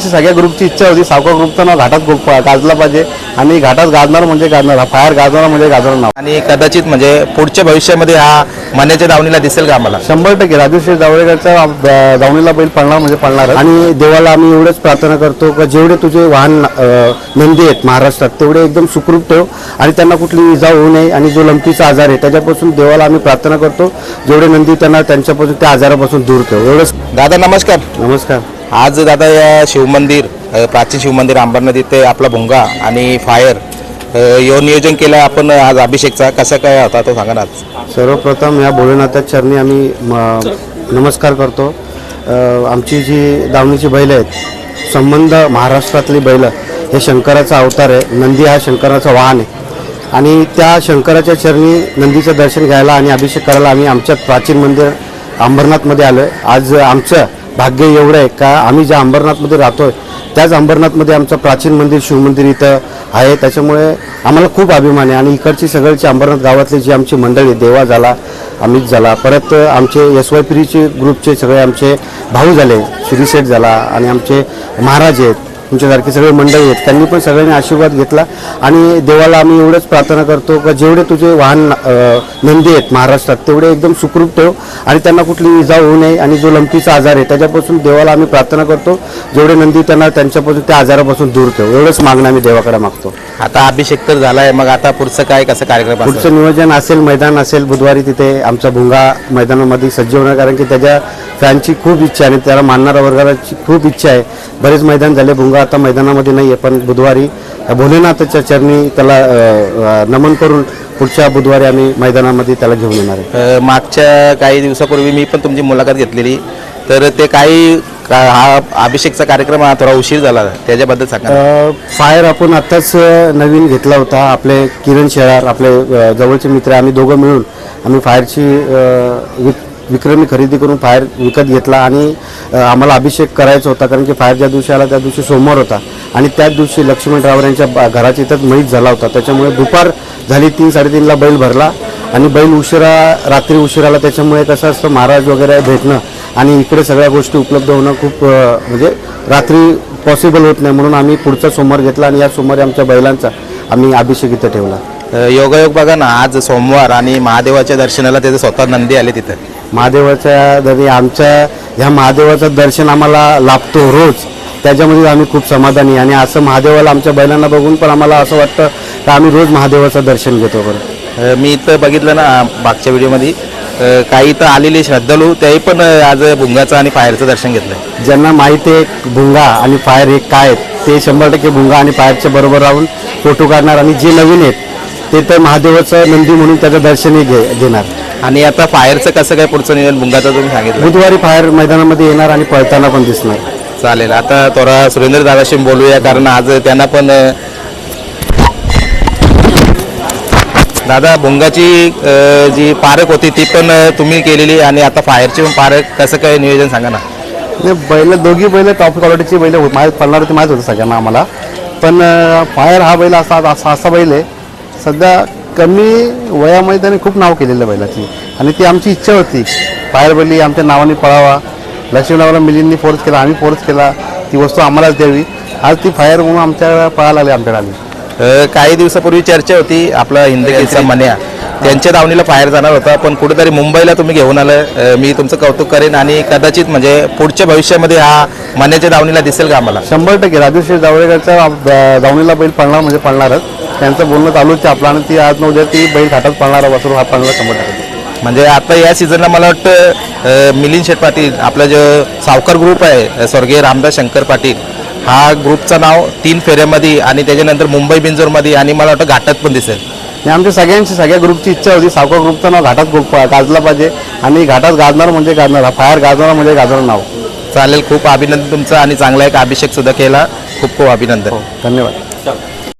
सगळ्या ग्रुपची इच्छा होती. सावका ग्रुपचं नाव घाटात ग्रुप गाजला पाहिजे. आणि घाटात गाजणार म्हणजे गाजणार. फायर गाजणार म्हणजे गाजणार नाव. आणि कदाचित म्हणजे पुढच्या भविष्यामध्ये हा मण्याच्या दावणीला दिसेल का आम्हाला? शंभर टक्के. राजूश्री जावळेकरच्या दावणीला बैल पडणार म्हणजे पडणार आणि देवाला आम्ही एवढंच प्रार्थना करतो की जेवढे तुझे वाहन नंदी आहेत महाराष्ट्रात तेवढे एकदम सुखरूप ठेव. आणि त्यांना कुठली इजा होऊ नये. आणि जो लंपीचा आजार आहे त्याच्यापासून देवाला आम्ही प्रार्थना करतो. जेवढे नंदी त्यांना त्यांच्यापासून त्या आजारापासून दूर ठेव. एवढंच. दादा नमस्कार. नमस्कार. आज दादा या शिवमंदिर प्राचीन शिवमंदिर अंबरनाथ इथे आपला भोंगा आणि फायर यो नियोजन केलं आपण आज अभिषेकचा. कसं काय होता तो सांगा ना आज. सर्वप्रथम या भोलेनाथच्या चरणी आम्ही म- नमस्कार करतो. अ, आमची जी दावणीची बैल आहेत संबंध महाराष्ट्रातली बैल हे शंकराचा अवतार आहे. नंदी हा शंकराचा वाहन आहे. आणि त्या शंकराच्या चरणी नंदीचं दर्शन घ्यायला आणि अभिषेक करायला आम्ही आमच्या प्राचीन मंदिर अंबरनाथमध्ये आलो आहे आज आमचं भाग्य एवढं आहे का? आम्ही ज्या अंबरनाथमध्ये राहतोय त्याच अंबरनाथमध्ये आमचं प्राचीन मंदिर शिवमंदिर इथं आहे. त्याच्यामुळे आम्हाला खूप अभिमान आहे. आणि इकडची सगळ्याची अंबरनाथ गावातली जी आमची मंडळी देवा झाला अमित झाला परत आमचे एस वाय पिरीचे ग्रुपचे सगळे आमचे भाऊ झाले श्रीसेठ झाला आणि आमचे महाराज आहेत. तुमच्यासारखे सगळे मंडळी आहेत. त्यांनी पण सगळ्यांनी आशीर्वाद घेतला आणि देवाला आम्ही एवढंच प्रार्थना करतो की जेवढे तुझे वाहन नंदी आहेत महाराष्ट्रात तेवढे एकदम सुखरूप ठेव आणि त्यांना कुठली इजा होऊ नये आणि जो लंपीचा आजार आहे त्याच्यापासून देवाला आम्ही प्रार्थना करतो जेवढे नंदी त्यांना त्यांच्यापासून त्या आजारापासून दूर ठेव. एवढंच मागणं आम्ही देवाकडे मागतो. आता अभिषेक तर झालाय मग आता पुढचं काय कसं कार्यक्रम? पुढचं नियोजन असेल मैदान असेल बुधवारी तिथे आमचा भुंगा मैदानामध्ये सज्ज होणार कारण की त्याच्या फॅनची खूप इच्छा आहे आणि त्याला मानणारा वर्गाची खूप इच्छा आहे. बरेच मैदान झाले भुंगा आता मैदानामध्ये नाही आहे पण बुधवारी भोलेनाथच्या चरणी त्याला नमन करून पुढच्या बुधवारी आम्ही मैदानामध्ये त्याला घेऊन येणार आहे. मागच्या काही दिवसापूर्वी मी पण तुमची मुलाखत घेतलेली. तर ते काही का- हा अभिषेकचा कार्यक्रम हा थोडा उशीर झाला. त्याच्याबद्दल सांगा फायर आपण आत्ताच नवीन घेतला होता. आपले किरण शेळार आपले जवळचे मित्र आम्ही दोघं मिळून आम्ही फायरची विक्रमी खरेदी करून फायर विकत घेतला आणि आम्हाला अभिषेक करायचा होता कारण की फायर ज्या दिवशी आला त्या दिवशी सोमवार होता. आणि त्याच दिवशी लक्ष्मण रावर यांच्या बा- घराच्या इथंच मैत झाला होता. त्याच्यामुळे दुपार झाली तीन साडेतीनला बैल भरला आणि बैल उशिरा रात्री उशिराला त्याच्यामुळे कसं असतं महाराज वगैरे भेटणं आणि इकडे सगळ्या गोष्टी उपलब्ध होणं खूप म्हणजे रात्री पॉसिबल होत नाही म्हणून आम्ही पुढचा सोमवार घेतला आणि या सोमवारी आमच्या बैलांचा आम्ही अभिषेक इथं ठेवला. योगायोग बघा ना आज सोमवार आणि महादेवाच्या दर्शनाला त्याचे स्वतः नंदी आले तिथं. महादेवाच्या दरी आमच्या ह्या महादेवाचं दर्शन आम्हाला लाभतो रोज. त्याच्यामध्ये आम्ही खूप समाधानी. आणि असं महादेवाला आमच्या बैलांना बघून पण आम्हाला असं वाटतं की आम्ही रोज महादेवाचं दर्शन घेतो बरं. मी इथं बघितलं ना मागच्या व्हिडिओमध्ये. काही इथं आलेले श्रद्धाळू त्याही पण आज भुंगाचं आणि फायरचं दर्शन घेतलं ज्यांना माहिती आहे भुंगा आणि फायर हे काय आहेत ते शंभर टक्के भुंगा आणि फायरच्या बरोबर राहून फोटो काढणार आणि जे नवीन आहेत ते तर महादेवाचं नंदी म्हणून त्याचं दर्शनही घे घेणार. आणि आता फायरचं कसं काय पुढचं नियोजन? भुंगाचं तुम्ही सांगितलं. बुधवारी फायर मैदानामध्ये येणार आणि पळताना पण दिसणार. चालेल. आता थोडा सुरेंद्र दादाशी बोलूया कारण आज त्यांना पण दादा भुंगाची जी पारख होती ती पण तुम्ही केलेली आणि आता फायरची पण पारख कसं काय नियोजन सांगा ना. नाही बैल दोघी बैल टॉप क्वालिटीची बैल होत. माहीत पडणार होती माहीत होतं सगळ्यांना आम्हाला. पण फायर हा बैल असा असा असा बैल आहे. सध्या कमी वयामध्ये त्याने खूप नाव केलेलं आहे बैलाची. आणि ती आमची इच्छा होती. फायर बैल आमच्या नावाने पळावा. लक्ष्मीनावाला मिलींनी फोर्स केला आम्ही फोर्स केला. ती वस्तू आम्हालाच द्यावी. आज ती फायर म्हणून आमच्या पळायला आली आमच्याकडे आली काही दिवसापूर्वी चर्चा होती आपला हिंदकेसचा मन्या. त्यांच्या दावणीला फायर जाणार होता पण कुठेतरी मुंबईला तुम्ही घेऊन आलं. मी तुमचं कौतुक करेन आणि कदाचित म्हणजे पुढच्या भविष्यामध्ये हा मन्याच्या दावणीला दिसेल का आम्हाला? शंभर टक्के. राजश्री जावळेकरच्या दावणीला बैल पळणार म्हणजे पळणारच. त्यांचं बोलणं चालूच आहे आपलं आणि ती आज न उद्या ती बैल घाटात पळणार वासरू हा पळणार शंभर टक्के. म्हणजे आता या सीझनला मला वाटतं अ, मिलिंद शेठ पाटील आपला जो सावकार ग्रुप आहे स्वर्गीय रामदास शंकर पाटील हा ग्रुपचं नाव तीन फेऱ्यामध्ये आणि त्याच्यानंतर मुंबई बिंजोरमध्ये आणि मला वाटतं घाटात पण दिसेल. आणि आमच्या सगळ्यांची सगळ्या ग्रुपची इच्छा होती सावका ग्रुपचं नाव घाटात ग्रुप गाजला पाहिजे. आणि घाटात गाजणार म्हणजे गाजणार फायर गाजणार म्हणजे गाजणार नाव. चालेल खूप अभिनंदन तुमचं आणि चांगला एक अभिषेक सुद्धा केला. खूप खूप अभिनंदन. धन्यवाद.